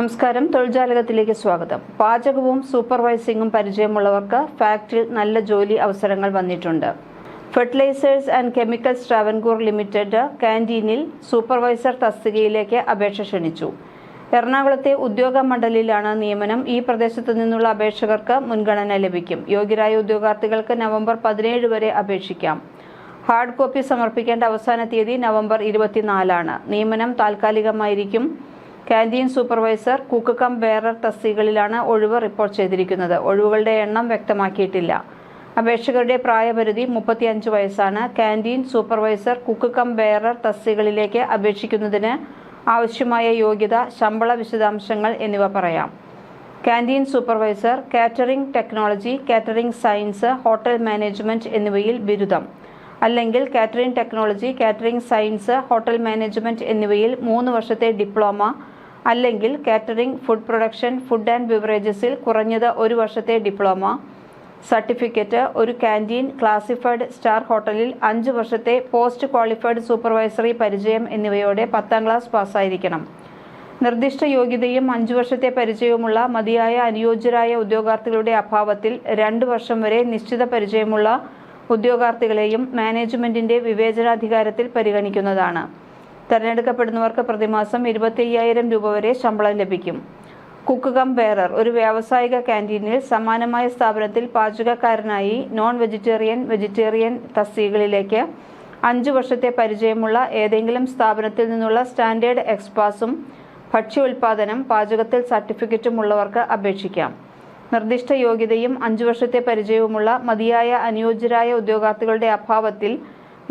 നമസ്കാരം. തൊഴിൽജാലകത്തിലേക്ക് സ്വാഗതം. പാചകവും സൂപ്പർവൈസിംഗും പരിചയമുള്ളവർക്ക് ഫാക്ടറിയിൽ നല്ല ജോലി അവസരങ്ങൾ വന്നിട്ടുണ്ട്. Fertilisers and chemicals Travancore limited കാന്റീനിൽ supervisor തസ്തികയിലേക്ക് അപേക്ഷ ക്ഷണിച്ചു. എറണാകുളത്തെ ഉദ്യോഗ മണ്ഡലിലാണ് നിയമനം. ഈ പ്രദേശത്തു നിന്നുള്ള അപേക്ഷകർക്ക് മുൻഗണന ലഭിക്കും. യോഗ്യരായ ഉദ്യോഗാർത്ഥികൾക്ക് നവംബർ പതിനേഴ് വരെ അപേക്ഷിക്കാം. ഹാർഡ് കോപ്പി സമർപ്പിക്കേണ്ട അവസാന തീയതി നവംബർ ഇരുപത്തിനാലാണ്. നിയമനം താൽക്കാലികമായിരിക്കും. Canteen supervisor cook cum bearer തസ്തികകളിലാണ് ഒഴിവ് റിപ്പോർട്ട് ചെയ്തിരിക്കുന്നത്. ഒഴിവുകളുടെ എണ്ണം വ്യക്തമാക്കിയിട്ടില്ല. അപേക്ഷകരുടെ പ്രായപരിധി മുപ്പത്തിയഞ്ച് വയസ്സാണ്. Canteen supervisor cook cum bearer തസ്തികകളിലേക്ക് അപേക്ഷിക്കുന്നതിന് ആവശ്യമായ യോഗ്യത ശമ്പള വിശദാംശങ്ങൾ എന്നിവ പറയാം. Canteen supervisor catering technology catering science hotel management എന്നിവയിൽ ബിരുദം. അല്ലെങ്കിൽ catering technology catering science hotel management എന്നിവയിൽ മൂന്ന് വർഷത്തെ ഡിപ്ലോമ അല്ലെങ്കിൽ catering food production food and ബിവറേജസിൽ കുറഞ്ഞത് ഒരു വർഷത്തെ ഡിപ്ലോമ. സർട്ടിഫിക്കറ്റ് ഒരു കാന്റീൻ ക്ലാസിഫൈഡ് സ്റ്റാർ ഹോട്ടലിൽ അഞ്ച് വർഷത്തെ പോസ്റ്റ് ക്വാളിഫൈഡ് സൂപ്പർവൈസറി പരിചയം എന്നിവയോടെ പത്താം ക്ലാസ് പാസ്സായിരിക്കണം. നിർദ്ദിഷ്ട യോഗ്യതയും അഞ്ചു വർഷത്തെ പരിചയവുമുള്ള മതിയായ അനുയോജ്യരായ ഉദ്യോഗാർത്ഥികളുടെ അഭാവത്തിൽ രണ്ട് വർഷം വരെ നിശ്ചിത പരിചയമുള്ള ഉദ്യോഗാർത്ഥികളെയും മാനേജ്മെന്റിന്റെ വിവേചനാധികാരത്തിൽ പരിഗണിക്കുന്നതാണ്. തെരഞ്ഞെടുക്കപ്പെടുന്നവർക്ക് പ്രതിമാസം ഇരുപത്തി അയ്യായിരം രൂപ വരെ ശമ്പളം ലഭിക്കും. കുക്ക് കം ബെയറർ ഒരു വ്യാവസായിക ക്യാന്റീനിൽ സമാനമായ സ്ഥാപനത്തിൽ പാചകക്കാരനായി നോൺ വെജിറ്റേറിയൻ വെജിറ്റേറിയൻ തസ്തികകളിലേക്ക് അഞ്ച് വർഷത്തെ പരിചയമുള്ള ഏതെങ്കിലും സ്ഥാപനത്തിൽ നിന്നുള്ള സ്റ്റാൻഡേർഡ് എക്സ്പാസും ഭക്ഷ്യ ഉൽപാദനം പാചകത്തിൽ സർട്ടിഫിക്കറ്റും ഉള്ളവർക്ക് അപേക്ഷിക്കാം. നിർദ്ദിഷ്ട യോഗ്യതയും അഞ്ചു വർഷത്തെ പരിചയവുമുള്ള മതിയായ അനുയോജ്യരായ ഉദ്യോഗാർത്ഥികളുടെ അഭാവത്തിൽ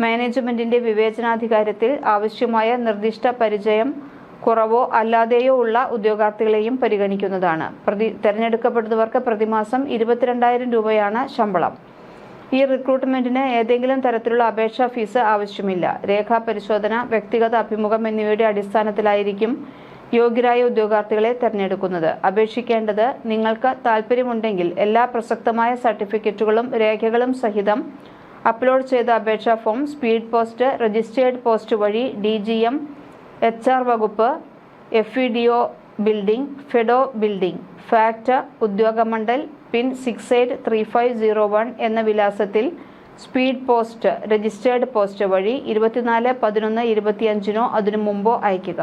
മാനേജ്മെന്റിന്റെ വിവേചനാധികാരത്തിൽ ആവശ്യമായ നിർദ്ദിഷ്ട പരിചയം കുറവോ അല്ലാതെയോ ഉള്ള ഉദ്യോഗാർത്ഥികളെയും പരിഗണിക്കുന്നതാണ്. പ്രതി തെരഞ്ഞെടുക്കപ്പെടുന്നവർക്ക് പ്രതിമാസം ഇരുപത്തിരണ്ടായിരം രൂപയാണ് ശമ്പളം. ഈ റിക്രൂട്ട്മെന്റിന് ഏതെങ്കിലും തരത്തിലുള്ള അപേക്ഷാ ഫീസ് ആവശ്യമില്ല. രേഖാ പരിശോധന വ്യക്തിഗത അഭിമുഖം എന്നിവയുടെ അടിസ്ഥാനത്തിലായിരിക്കും യോഗ്യരായ ഉദ്യോഗാർത്ഥികളെ തെരഞ്ഞെടുക്കുന്നത്. അപേക്ഷിക്കേണ്ടത് നിങ്ങൾക്ക് താൽപ്പര്യമുണ്ടെങ്കിൽ എല്ലാ പ്രസക്തമായ സർട്ടിഫിക്കറ്റുകളും രേഖകളും സഹിതം അപ്ലോഡ് ചെയ്ത അപേക്ഷാ form speed post registered post വഴി D G M H R വകുപ്പ് F E D O building FEDO building FACT Udyogamandal pin six eight three five zero one എന്ന വിലാസത്തിൽ സ്പീഡ് പോസ്റ്റ് രജിസ്റ്റേർഡ് പോസ്റ്റ് വഴി ഇരുപത്തിനാല് പതിനൊന്ന് ഇരുപത്തിയഞ്ചിനോ അതിനു മുമ്പോ അയയ്ക്കുക.